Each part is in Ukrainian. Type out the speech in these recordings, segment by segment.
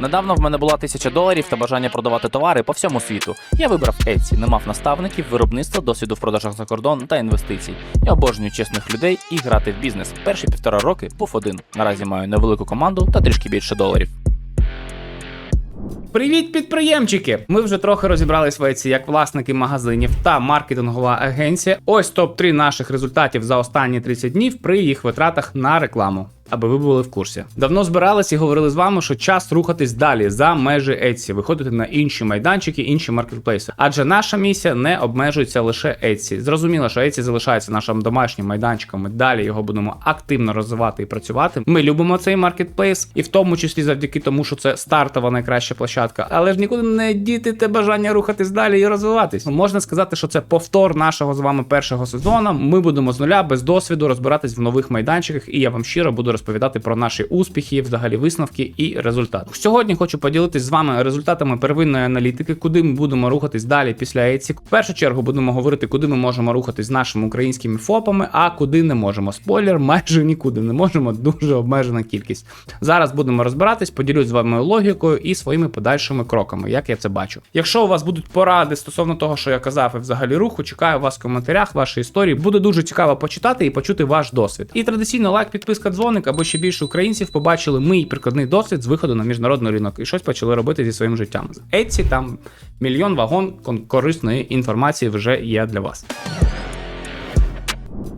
Недавно в мене була тисяча доларів та бажання продавати товари по всьому світу. Я вибрав Etsy, не мав наставників, виробництва, досвіду в продажах за кордон та інвестицій. Я обожнюю чесних людей і грати в бізнес. Перші півтора роки був один. Наразі маю невелику команду та трішки більше доларів. Привіт, підприємчики! Ми вже трохи розібрались в Etsy як власники магазинів та маркетингова агенція. Ось топ 3 наших результатів за останні 30 днів при їх витратах на рекламу. Аби ви були в курсі. Давно збирались і говорили з вами, що час рухатись далі за межі Etsy, виходити на інші майданчики, інші маркетплейси. Адже наша місія не обмежується лише Etsy. Зрозуміло, що Etsy залишається нашим домашнім майданчиком. Ми далі його будемо активно розвивати і працювати. Ми любимо цей маркетплейс, і в тому числі завдяки тому, що це стартова найкраща площадка. Але ж нікуди не діти те бажання рухатись далі і розвиватись. Можна сказати, що це повтор нашого з вами першого сезону. Ми будемо з нуля без досвіду розбиратись в нових майданчиках, і я вам щиро буду розповідати про наші успіхи, взагалі висновки і результати. Сьогодні хочу поділитись з вами результатами первинної аналітики, куди ми будемо рухатись далі після Etsy. В першу чергу будемо говорити, куди ми можемо рухатись з нашими українськими ФОПами, а куди не можемо. Спойлер, майже нікуди не можемо. Дуже обмежена кількість. Зараз будемо розбиратись, поділюсь з вами логікою і своїми подальшими кроками, як я це бачу. Якщо у вас будуть поради стосовно того, що я казав, і взагалі руху, чекаю вас в коментарях, ваші історії. Буде дуже цікаво почитати і почути ваш досвід. І традиційно лайк, підписка, дзвоник, аби ще більше українців побачили мій прикладний досвід з виходу на міжнародний ринок і щось почали робити зі своїм життям. З Etsy там мільйон вагон корисної інформації вже є для вас.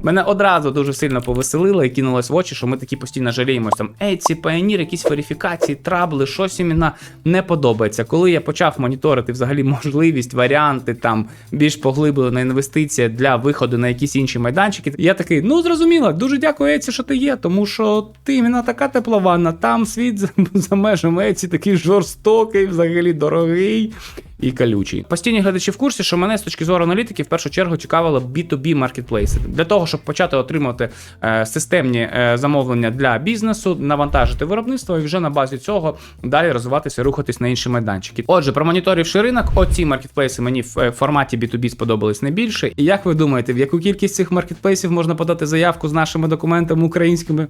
Мене одразу дуже сильно повеселило і кинулось в очі, що ми такі постійно жаліємось там. Ей, ці Pioneer, якісь верифікації, трабли, щось іменно не подобається. Коли я почав моніторити взагалі можливість, варіанти там більш поглиблена інвестиція для виходу на якісь інші майданчики, я такий, ну зрозуміло, дуже дякую Еці, що ти є, тому що ти іменно така теплованна, там світ за, за межами Еці такий жорстокий, взагалі дорогий і колючий. Постійні глядачі в курсі, що мене з точки зору аналітики в першу чергу цікавило B2B маркетплейси. Для того, щоб почати отримувати е, системні е, замовлення для бізнесу, навантажити виробництво і вже на базі цього далі розвиватися, рухатись на інші майданчики. Отже, промоніторивши ринок, оці маркетплейси мені в е, форматі B2B сподобались найбільше. І як ви думаєте, в яку кількість цих маркетплейсів можна подати заявку з нашими документами українськими?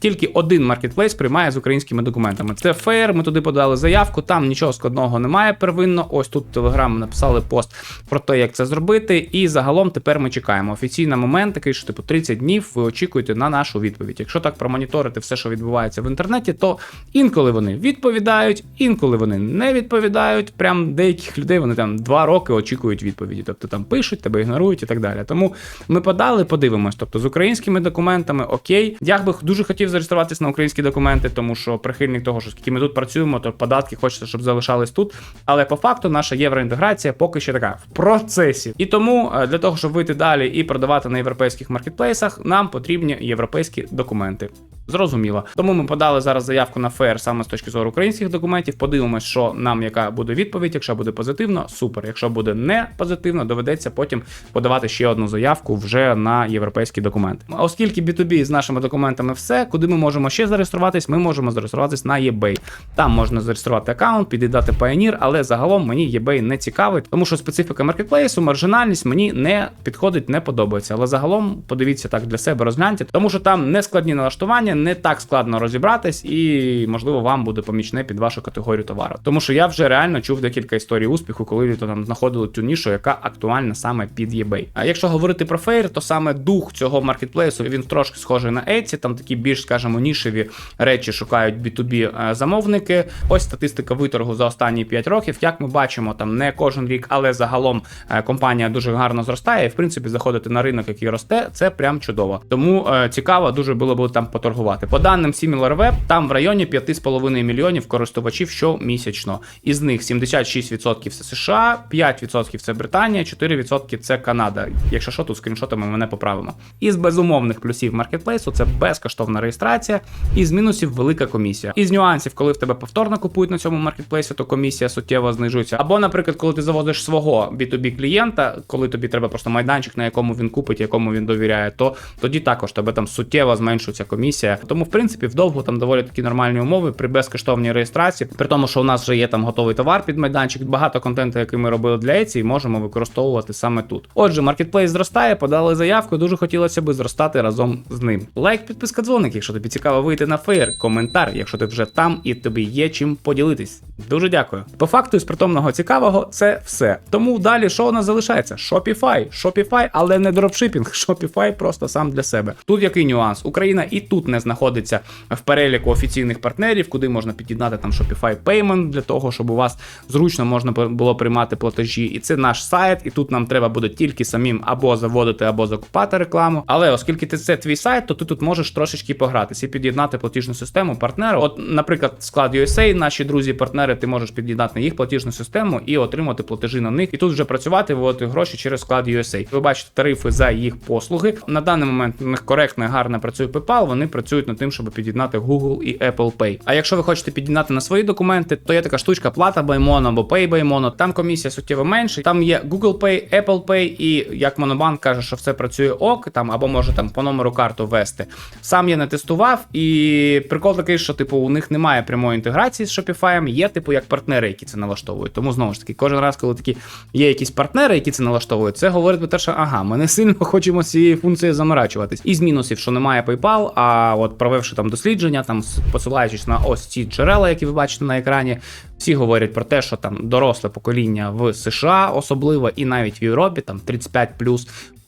Тільки один маркетплейс приймає з українськими документами. Це Fair, Ми туди подали заявку. Там нічого складного немає первинно. Ось тут в Telegram написали пост про те, як це зробити. І загалом тепер ми чекаємо. Офіційний момент такий, що типу 30 днів ви очікуєте на нашу відповідь. Якщо так промоніторити все, що відбувається в інтернеті, то інколи вони відповідають, інколи вони не відповідають. Прям деяких людей вони там два роки очікують відповіді. Тобто там пишуть, тебе ігнорують і так далі. Тому ми подали, подивимось. Тобто з українськими документами окей. Я би дуже хотів зареєструватися на українські документи, тому що прихильник того, що скільки ми тут працюємо, то податки хочеться, щоб залишались тут. Але по факту наша євроінтеграція поки що така в процесі. І тому е, для того, щоб вийти далі і продавати на європейських маркетплейсах, нам потрібні європейські документи. Зрозуміло. Тому ми подали зараз заявку на ФЕР саме з точки зору українських документів. Подивимось, що нам яка буде відповідь. Якщо буде позитивно, супер. Якщо буде не позитивно, доведеться потім подавати ще одну заявку вже на європейські документи. Оскільки B2B з нашими документами все, куди ми можемо ще зареєструватись, ми можемо зареєструватись на eBay. Там можна зареєструвати аккаунт, підідати Pioneer, але загалом мені eBay не цікавить, тому що специфіка маркетплейсу, маржинальність мені не підходить, не подобається. Але загалом подивіться так для себе, розгляньте, тому що там не складні налаштування, не так складно розібратись, і можливо вам буде помічне під вашу категорію товару. Тому що я вже реально чув декілька історій успіху, коли ви там знаходили цю нішу, яка актуальна саме під eBay. А якщо говорити про Fair, то саме дух цього маркетплейсу він трошки схожий на Etsy, там такі більш, скажімо, нішеві речі шукають B2B замовники. Ось статистика виторгу за останні 5 років. Як ми бачимо, там не кожен рік, але загалом е, компанія дуже гарно зростає. І в принципі заходити на ринок, який росте, це прям чудово. Тому е, цікаво дуже було б там поторгувати. По даним SimilarWeb, там в районі 5,5 мільйонів користувачів щомісячно. Із них 76% це США, 5% це Британія, 4% це Канада. Якщо що, тут скріншотами мене поправимо. Із безумовних плюсів маркетплейсу це безкоштовна реєстрація, із мінусів велика комісія. Із нюансів, коли в тебе повторно купують на цьому маркетплейсі, то комісія суттєво знижується. Або, наприклад, коли ти заводиш свого B2B клієнта, коли тобі треба просто майданчик, на якому він купить, якому він довіряє, то тоді також тебе там суттєво зменшується комісія реєстрація. Тому, в принципі, вдовго там доволі такі нормальні умови при безкоштовній реєстрації. При тому, що у нас вже є там готовий товар під майданчик, багато контенту, який ми робили для Etsy, можемо використовувати саме тут. Отже, маркетплейс зростає, подали заявку. Дуже хотілося би зростати разом з ним. Лайк, підписка, дзвоник, якщо тобі цікаво вийти на фейр, коментар, якщо ти вже там і тобі є чим поділитись. Дуже дякую. По факту, із притомного цікавого, це все. Тому далі що у нас залишається? Shopify. Shopify, але не дропшипінг. Shopify просто сам для себе. Тут який нюанс? Україна і тут не знаходиться в переліку офіційних партнерів, куди можна під'єднати там Shopify Payment для того, щоб у вас зручно можна було приймати платежі. І це наш сайт, і тут нам треба буде тільки самим або заводити, або закупати рекламу. Але оскільки це твій сайт, то ти тут можеш трошечки погратися і під'єднати платіжну систему партнеру. От, наприклад, склад USA, наші друзі-партнери, ти можеш під'єднати на їх платіжну систему і отримати платежі на них. І тут вже працювати, виводити гроші через склад USA. Ви бачите тарифи за їх послуги. На даний момент у них коректно гарно працює PayPal. Вони працюють над тим, щоб під'єднати Google і Apple Pay. А якщо ви хочете під'єднати на свої документи, то є така штучка плата Баймон або Pay Баймоно. Там комісія суттєво менше. Там є Google Pay, Apple Pay, і як Монобанк каже, що все працює ок, там або може там по номеру карту ввести. Сам я не тестував, і прикол такий, що типу у них немає прямої інтеграції з Shopify, є типу як партнери, які це налаштовують. Тому знову ж таки, кожен раз, коли такі є якісь партнери, які це налаштовують, це говорить про те, що ага, ми не сильно хочемо з цією функцією заморачуватись. Із мінусів, що немає PayPal, а от провівши там дослідження, там посилаючись на ось ці джерела, які ви бачите на екрані. Всі говорять про те, що там доросле покоління в США, особливо і навіть в Європі, там 35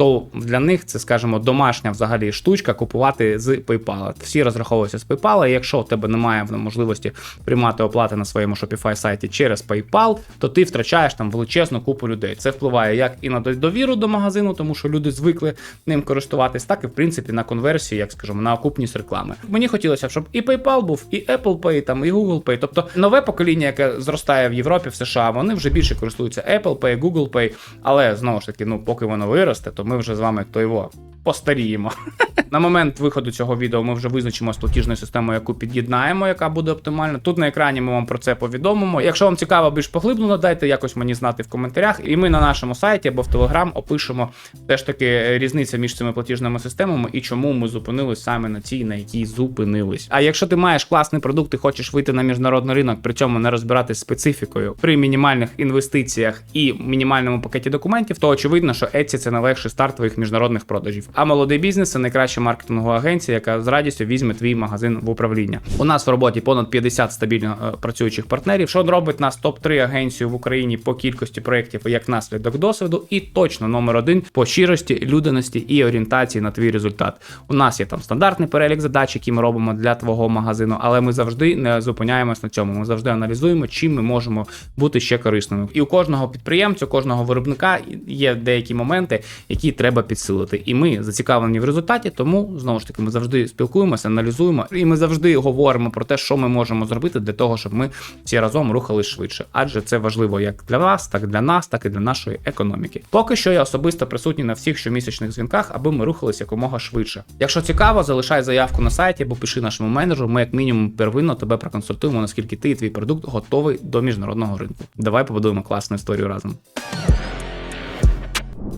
то для них це, скажімо, домашня взагалі штучка купувати з PayPal. Всі розраховуються з PayPal, і якщо у тебе немає можливості приймати оплати на своєму Shopify сайті через PayPal, то ти втрачаєш там величезну купу людей. Це впливає як і на довіру до магазину, тому що люди звикли ним користуватись, так і в принципі на конверсію, як скажімо, на окупність реклами. Мені хотілося, щоб і PayPal був, і Apple Pay, там, і Google Pay. Тобто нове покоління, яке зростає в Європі, в США, вони вже більше користуються Apple Pay, Google Pay, але знову ж таки, ну поки воно виросте, то ми вже з вами той його постаріємо. На момент виходу цього відео ми вже визначимо з платіжною системою, яку під'єднаємо, яка буде оптимальна. Тут на екрані ми вам про це повідомимо. Якщо вам цікаво більш поглиблено, дайте якось мені знати в коментарях. І ми на нашому сайті або в Телеграм опишемо теж таки різниця між цими платіжними системами і чому ми зупинились саме на цій, на якій зупинились. А якщо ти маєш класний продукт і хочеш вийти на міжнародний ринок, при цьому не розбиратись специфікою при мінімальних інвестиціях і мінімальному пакеті документів, то очевидно, що Etsy – це найлегший старт твоїх міжнародних продажів. А молодий бізнес це найкраща маркетингова агенція, яка з радістю візьме твій магазин в управління. У нас в роботі понад 50 стабільно е, працюючих партнерів, що робить нас топ-3 агенцію в Україні по кількості проєктів як наслідок досвіду, і точно номер один по щирості, людяності і орієнтації на твій результат. У нас є там стандартний перелік задач, які ми робимо для твого магазину, але ми завжди не зупиняємось на цьому. Ми завжди аналізуємо, чим ми можемо бути ще корисними. І у кожного підприємця, у кожного виробника є деякі моменти, які треба підсилити. І ми зацікавлені в результаті, тому знову ж таки ми завжди спілкуємося, аналізуємо, і ми завжди говоримо про те, що ми можемо зробити для того, щоб ми всі разом рухались швидше. Адже це важливо як для вас, так для нас, так і для нашої економіки. Поки що я особисто присутній на всіх щомісячних дзвінках, аби ми рухались якомога швидше. Якщо цікаво, залишай заявку на сайті або пиши нашому менеджеру. Ми, як мінімум, первинно тебе проконсультуємо, наскільки ти і твій продукт готовий до міжнародного ринку. Давай побудуємо класну історію разом.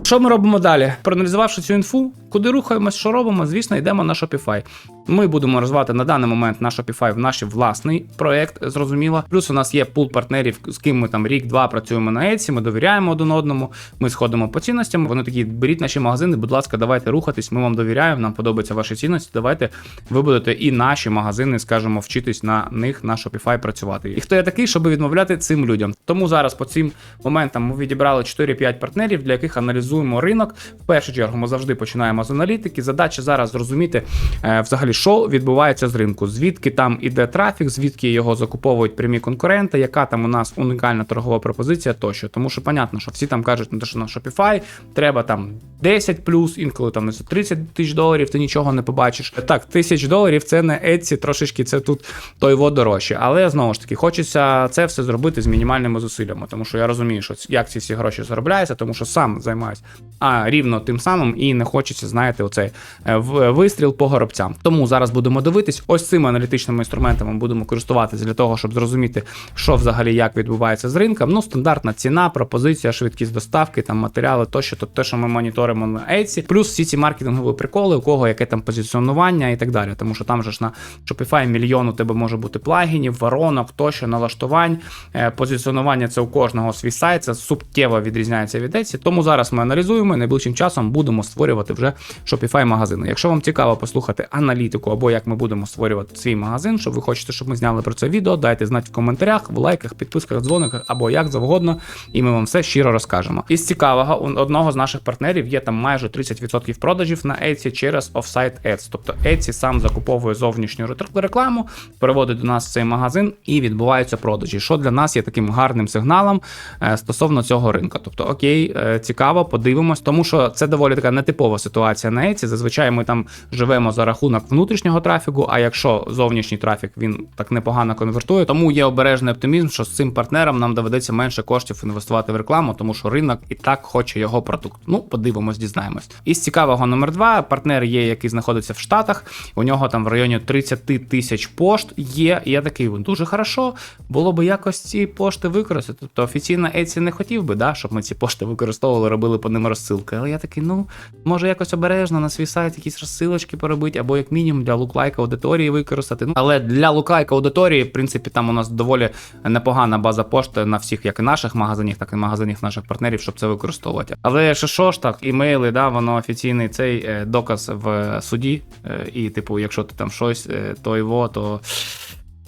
Що ми робимо далі? Проаналізувавши цю інфу, куди рухаємось, що робимо, звісно, йдемо на Shopify. Ми будемо розвивати на даний момент на Shopify в наш власний проект, зрозуміло. Плюс у нас є пул партнерів, з ким ми там рік-два працюємо на Etsy, ми довіряємо один одному, ми сходимо по цінностям. Вони такі, беріть наші магазини, будь ласка, давайте рухатись. Ми вам довіряємо, нам подобаються ваші цінності. Давайте ви будете і наші магазини, скажімо, вчитись на них на Shopify працювати. І хто я такий, щоб відмовляти цим людям? Тому зараз по цим моментам ми відібрали 4-5 партнерів, для яких аналізуємо ринок. В першу чергу ми завжди починаємо з аналітики. Задача зараз зрозуміти е, взагалі, що відбувається з ринку, звідки там іде трафік, звідки його закуповують прямі конкуренти, яка там у нас унікальна торгова пропозиція тощо. Тому що, понятно, що всі там кажуть, ну, що на Shopify треба там 10 плюс, інколи там за 30 тисяч доларів, ти нічого не побачиш. Так, тисяч доларів це не Etsy, трошечки це тут той во дорожче. Але знову ж таки, хочеться це все зробити з мінімальними зусиллями, тому що я розумію, що як ці всі гроші заробляються, тому що сам займаюся а рівно тим самим і не хочеться, знаєте, оцей е, вистріл по горобцям. Тому Зараз будемо дивитись. Ось цими аналітичними інструментами будемо користуватися для того, щоб зрозуміти, що взагалі як відбувається з ринком. Ну, стандартна ціна, пропозиція, швидкість доставки, там матеріали, тощо, тобто те, що ми моніторимо на Etsy. Плюс всі ці маркетингові приколи, у кого яке там позиціонування і так далі. Тому що там же ж на Shopify мільйон у тебе може бути плагінів, воронок, тощо, налаштувань. Е, Позиціонування це у кожного свій сайт, це суттєво відрізняється від Etsy. Тому зараз ми аналізуємо і найближчим часом будемо створювати вже Shopify магазини. Якщо вам цікаво послухати аналітику або як ми будемо створювати свій магазин, що ви хочете, щоб ми зняли про це відео, дайте знати в коментарях, в лайках, підписках, дзвониках або як завгодно, і ми вам все щиро розкажемо. Із цікавого, у одного з наших партнерів є там майже 30% продажів на Etsy через Offsite Ads. Тобто Etsy сам закуповує зовнішню рекламу, переводить до нас цей магазин і відбуваються продажі. Що для нас є таким гарним сигналом е, стосовно цього ринку. Тобто, окей, е, цікаво, подивимось, тому що це доволі така нетипова ситуація на Etsy. Зазвичай ми там живемо за рахунок внутрішнього трафіку. А якщо зовнішній трафік він так непогано конвертує, тому є обережний оптимізм, що з цим партнером нам доведеться менше коштів інвестувати в рекламу, тому що ринок і так хоче його продукт. Ну, подивимось, дізнаємось. Із цікавого номер два партнер є, який знаходиться в Штатах. У нього там в районі 30 тисяч пошт є. Я такий дуже хорошо. Було би якось ці пошти використати. Тобто офіційно Etsy не хотів би, да, щоб ми ці пошти використовували, робили по ним розсилки. Але я такий, ну може якось обережно на свій сайт якісь розсилочки поробити, або як мінімум для луклайка аудиторії використати. Ну але для луклайка аудиторії, в принципі, там у нас доволі непогана база пошти на всіх, як і наших магазинах, так і магазинах наших партнерів, щоб це використовувати. Але що що ж так, імейли, да, воно офіційний цей е, доказ в суді. е, І, типу, якщо ти там щось, е, то його, то.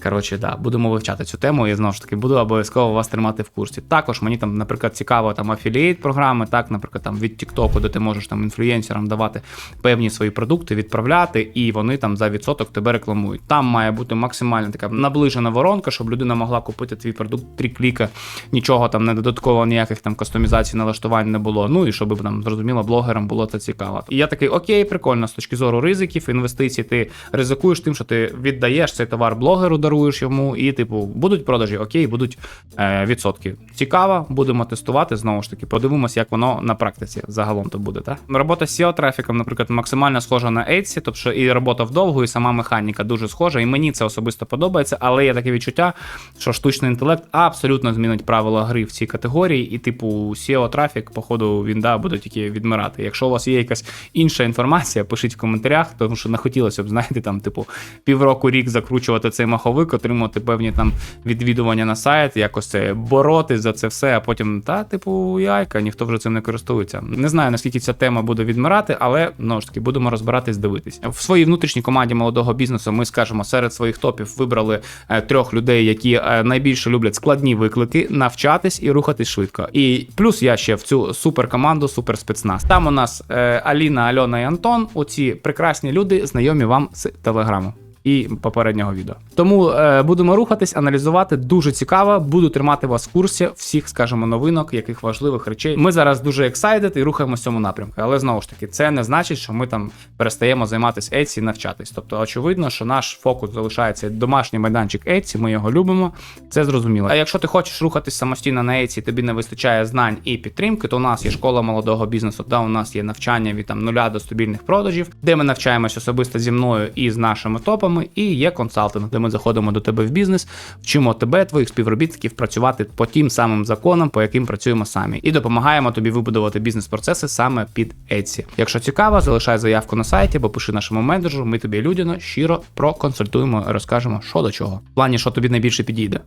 Коротше, да, будемо вивчати цю тему і знову ж таки буду обов'язково вас тримати в курсі. Також мені там, наприклад, цікаво там афілієт програми, так, наприклад, там від TikTok, де ти можеш там інфлюєнсерам давати певні свої продукти, відправляти, і вони там за відсоток тебе рекламують. Там має бути максимально така наближена воронка, щоб людина могла купити твій продукт три кліка, нічого там не додатково, ніяких там кастомізацій, налаштувань не було. Ну і щоб там зрозуміло, блогерам було це цікаво. І я такий, окей, прикольно, з точки зору ризиків, інвестицій, ти ризикуєш тим, що ти віддаєш цей товар блогеру, даруєш йому, і, типу, будуть продажі, окей, будуть е, відсотки. Цікаво, будемо тестувати знову ж таки. Подивимося, як воно на практиці загалом то буде. Так? Робота з SEO трафіком, наприклад, максимально схожа на Etsy, тобто і робота вдовгу, і сама механіка дуже схожа. І мені це особисто подобається, але є таке відчуття, що штучний інтелект абсолютно змінить правила гри в цій категорії, і, типу, SEO трафік, походу, він да, буде тільки відмирати. Якщо у вас є якась інша інформація, пишіть в коментарях, тому що не хотілося б, знаєте, там, типу, півроку рік закручувати цей маховик, отримувати певні там відвідування на сайт, якось це боротись за це все, а потім, та, типу, яйка, ніхто вже цим не користується. Не знаю, наскільки ця тема буде відмирати, але знову ж таки будемо розбиратись, дивитись. В своїй внутрішній команді молодого бізнесу ми скажемо серед своїх топів вибрали е, трьох людей, які е, найбільше люблять складні виклики, навчатись і рухатись швидко. І плюс я ще в цю суперкоманду, супер спецназ. Там у нас е, Аліна, Альона і Антон. Оці прекрасні люди, знайомі вам з телеграму. І попереднього відео. Тому е, будемо рухатись, аналізувати. Дуже цікаво. Буду тримати вас в курсі всіх, скажімо, новинок, яких важливих речей. Ми зараз дуже ексайдед і рухаємося в цьому напрямку. Але знову ж таки, це не значить, що ми там перестаємо займатися Etsy і навчатись. Тобто, очевидно, що наш фокус залишається домашній майданчик Etsy, Ми його любимо. Це зрозуміло. А якщо ти хочеш рухатись самостійно на Etsy, тобі не вистачає знань і підтримки, то у нас є школа молодого бізнесу, де у нас є навчання від там нуля до стабільних продажів, де ми навчаємось особисто зі мною і з нашими топами. І є консалтинг, де ми заходимо до тебе в бізнес, вчимо тебе, твоїх співробітників працювати по тим самим законам, по яким працюємо самі, і допомагаємо тобі вибудувати бізнес-процеси саме під Etsy. Якщо цікаво, залишай заявку на сайті, або пиши нашому менеджеру. Ми тобі людяно щиро проконсультуємо, розкажемо, що до чого. В плані, що тобі найбільше підійде.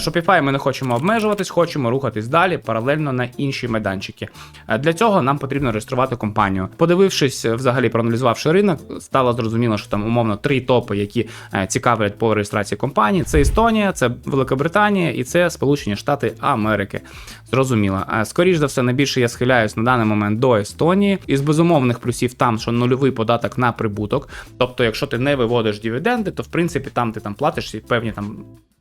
Shopify ми не хочемо обмежуватись, хочемо рухатись далі паралельно на інші майданчики. Е, Для цього нам потрібно реєструвати компанію. Подивившись, е, взагалі проаналізувавши ринок, стало зрозуміло, що там умовно три топи, які е, цікавлять по реєстрації компанії: це Естонія, це Великобританія і це Сполучені Штати Америки. Зрозуміло. Е, Скоріш за все, найбільше я схиляюсь на даний момент до Естонії. Із безумовних плюсів там, що нульовий податок на прибуток. Тобто, якщо ти не виводиш дивіденди, то в принципі там ти там платиш певні там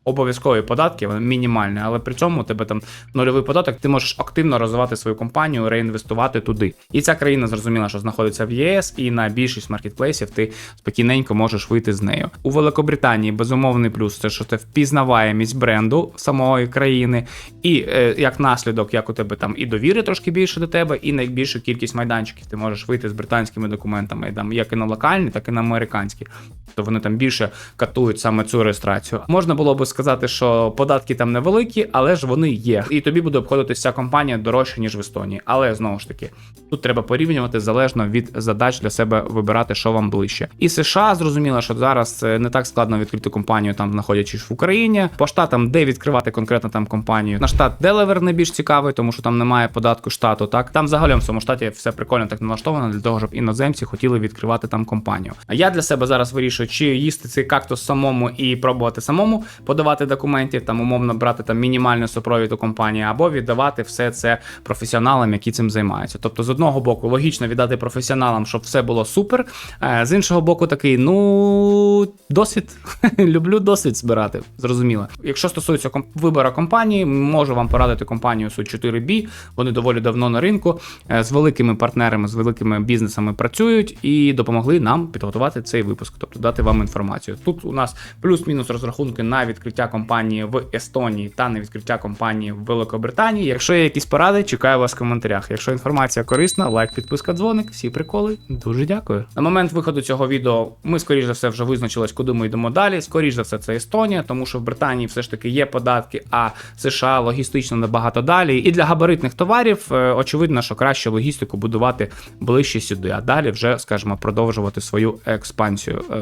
обов'язкові податки, вони мінімальні, але при цьому у тебе там нульовий податок, ти можеш активно розвивати свою компанію, реінвестувати туди. І ця країна зрозуміла, що знаходиться в ЄС, і на більшість маркетплейсів ти спокійненько можеш вийти з нею. У Великобританії безумовний плюс це що це впізнаваємість бренду самої країни, і е, як наслідок, як у тебе там і довіри трошки більше до тебе, і найбільшу кількість майданчиків ти можеш вийти з британськими документами, там як і на локальні, так і на американські. То вони там більше катують саме цю реєстрацію. Можна було би сказати, що податки там невеликі, але ж вони є. І тобі буде обходитися компанія дорожче, ніж в Естонії. Але знову ж таки, тут треба порівнювати залежно від задач для себе вибирати, що вам ближче. І США зрозуміло, що зараз е, не так складно відкрити компанію, там знаходячись в Україні. По штатам, де відкривати конкретно там компанію. На штат Делавер найбільш цікавий, тому що там немає податку штату. Так там загалом в цьому штаті все прикольно так налаштовано для того, щоб іноземці хотіли відкривати там компанію. А я для себе зараз вирішую, чи їсти цей кактус самому і пробувати самому подавати документів, там умовно брати там мінімальну супровід у компанії, або віддавати все це професіоналам, які цим займаються. Тобто, з одного боку, логічно віддати професіоналам, щоб все було супер. е, З іншого боку, такий, ну досвід. Люблю досвід збирати. Зрозуміло. Якщо стосується вибору компанії, можу вам порадити компанію Суд 4B. Вони доволі давно на ринку е, з великими партнерами, з великими бізнесами працюють і допомогли нам підготувати цей випуск, тобто дати вам інформацію. Тут у нас плюс-мінус розрахунки на відкриття компанії в Естонії та на відкриття компанії в Великобританії. Якщо є якісь поради, чекаю вас в коментарях. Якщо інформація корисна, лайк, підписка, дзвоник, всі приколи. Дуже дякую. На момент виходу цього відео ми, скоріш за все, вже визначились, куди ми йдемо далі. Скоріш за все, це Естонія, тому що в Британії все ж таки є податки, а США логістично набагато далі. І для габаритних товарів е, очевидно, що краще логістику будувати ближче сюди, а далі вже, скажімо, продовжувати свою експансію. Е,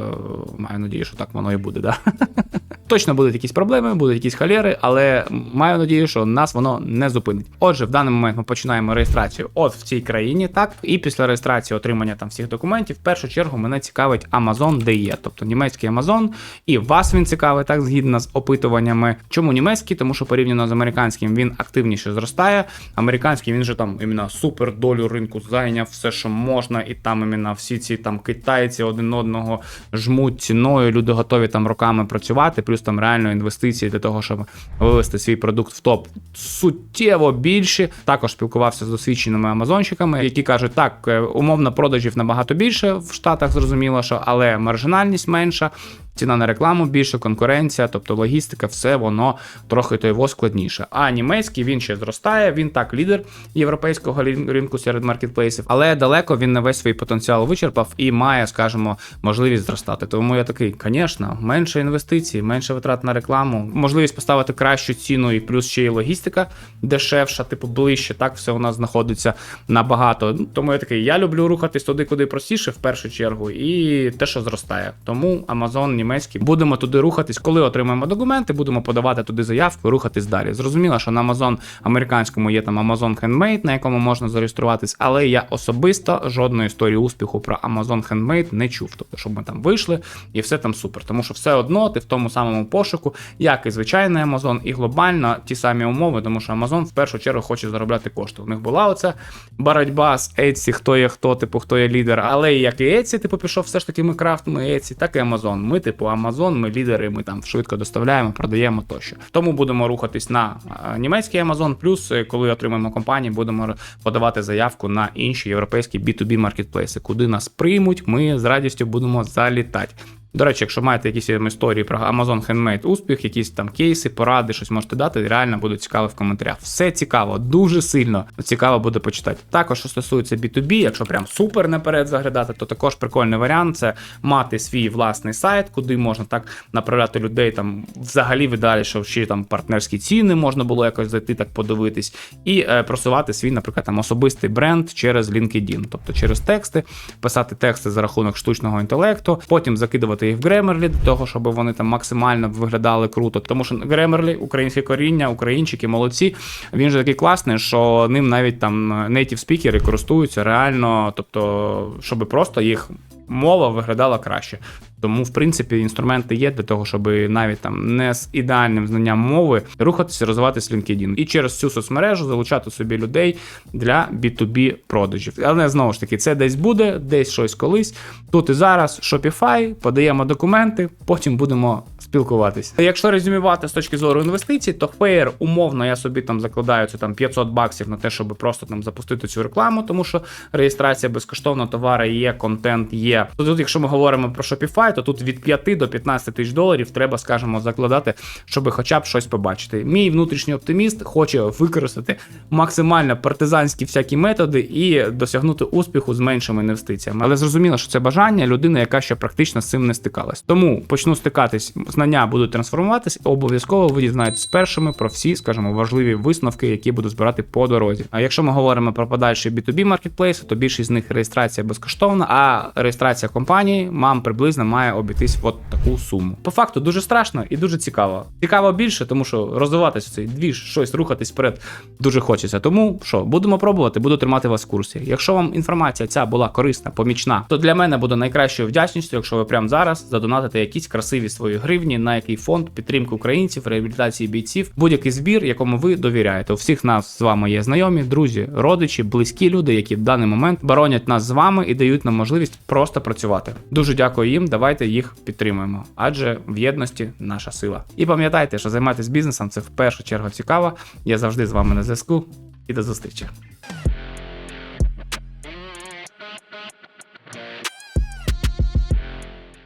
Маю надію, що так воно і буде. Да? Точно будуть якісь проблеми, будуть якісь халери, але маю надію, що нас воно не зупинить. Отже, в даний момент ми починаємо реєстрацію от в цій країні, так і після реєстрації отримання там всіх документів, в першу чергу мене цікавить Amazon DE, тобто німецький Amazon, і вас він цікавий, так згідно з опитуваннями. Чому німецький? Тому що порівняно з американським він активніше зростає. Американський він же там іменно супер долю ринку зайняв все, що можна, і там іменно всі ці там китайці один одного жмуть ціною. Люди готові там роками працювати, плюс там реально інвестиції для того, щоб вивести свій продукт в топ суттєво більші. Також спілкувався з досвідченими амазонщиками, які кажуть, так е, умовно продажів набагато більше в Штатах, зрозуміло, що але маржинальність менша. Ціна на рекламу більше, конкуренція, тобто логістика, все воно трохи то його складніше. А німецький він ще зростає. Він так лідер європейського ринку серед маркетплейсів, але далеко він не весь свій потенціал вичерпав і має, скажімо, можливість зростати. Тому я такий, звісно, менше інвестицій, менше витрат на рекламу, можливість поставити кращу ціну, і плюс ще й логістика дешевша, типу ближче. Так все у нас знаходиться набагато. Ну, Тому я такий, я люблю рухатись туди, куди простіше, в першу чергу, і те, що зростає. Тому Amazon німецький будемо туди рухатись. Коли отримаємо документи, будемо подавати туди заявку, рухатись далі. Зрозуміло, що на Amazon американському є там Amazon Handmade, на якому можна зареєструватись, але я особисто жодної історії успіху про Amazon Handmade не чув. Тобто, щоб ми там вийшли і все там супер. Тому що все одно ти в тому самому пошуку, як і звичайний Amazon, і глобально ті самі умови, тому що Amazon в першу чергу хоче заробляти кошти. У них була оця боротьба з Etsy, хто є хто, типу, хто є лідер. Але як і Etsy, типу, пішов все ж таки ми крафт, ми Etsy, так і Amazon. Ми, типу, Amazon, ми лідери, ми там швидко доставляємо, продаємо тощо. Тому будемо рухатись на е, німецький Amazon, плюс, е, коли отримаємо компанії, будемо подавати заявку на інші європейські B2B маркетплейси, куди нас приймуть, ми з радістю будемо залітати. До речі, якщо маєте якісь історії про Amazon Handmade успіх, якісь там кейси, поради, щось можете дати, реально буде цікаво в коментарях. Все цікаво, дуже сильно цікаво буде почитати. Також, що стосується B2B, якщо прям супер наперед заглядати, то також прикольний варіант це мати свій власний сайт, куди можна так направляти людей там взагалі видалі, що ще там партнерські ціни можна було якось зайти, так подивитись, і е, просувати свій, наприклад, там особистий бренд через LinkedIn, тобто через тексти, писати тексти за рахунок штучного інтелекту, потім закидувати їх в Гремерлі, для того, щоб вони там максимально виглядали круто. Тому що Гремерлі, українське коріння, українчики, молодці. Він же такий класний, що ним навіть там native спікери користуються реально, тобто, щоб просто їх мова виглядала краще. Тому, в принципі, інструменти є для того, щоб навіть там не з ідеальним знанням мови рухатися, розвиватися LinkedIn. І через цю соцмережу залучати собі людей для B2B продажів. Але знову ж таки, це десь буде, десь щось колись. Тут і зараз Shopify, подаємо документи, потім будемо спілкуватись. Якщо резюмувати з точки зору інвестицій, то феєр умовно я собі там закладаю це там 500 баксів на те, щоб просто там запустити цю рекламу, тому що реєстрація безкоштовна, товари є, контент є. То Тут, якщо ми говоримо про Shopify, то тут від 5 до 15 тисяч доларів треба, скажімо, закладати, щоб хоча б щось побачити. Мій внутрішній оптиміст хоче використати максимально партизанські всякі методи і досягнути успіху з меншими інвестиціями. Але зрозуміло, що це бажання людини, яка ще практично з цим не стикалась. Тому почну стикатись, знання будуть трансформуватись. Обов'язково ви дізнаєтесь першими про всі, скажімо, важливі висновки, які буду збирати по дорозі. А якщо ми говоримо про подальші B2B маркетплейси, то більшість з них реєстрація безкоштовна, а реєстрація компанії мам приблизно має обійтись от таку суму. По факту дуже страшно і дуже цікаво. Цікаво більше, тому що розвиватися цей двіж, щось рухатись вперед дуже хочеться. Тому що будемо пробувати, буду тримати вас в курсі. Якщо вам інформація ця була корисна, помічна, то для мене буде найкращою вдячністю, якщо ви прямо зараз задонатите якісь красиві свої гривні на який фонд підтримки українців, реабілітації бійців, будь-який збір, якому ви довіряєте. У всіх нас з вами є знайомі, друзі, родичі, близькі люди, які в даний момент боронять нас з вами і дають нам можливість просто працювати. Дуже дякую їм. Давайте їх підтримуємо, адже в єдності наша сила. І пам'ятайте, що займатися бізнесом це в першу чергу цікаво. Я завжди з вами на зв'язку і до зустрічі.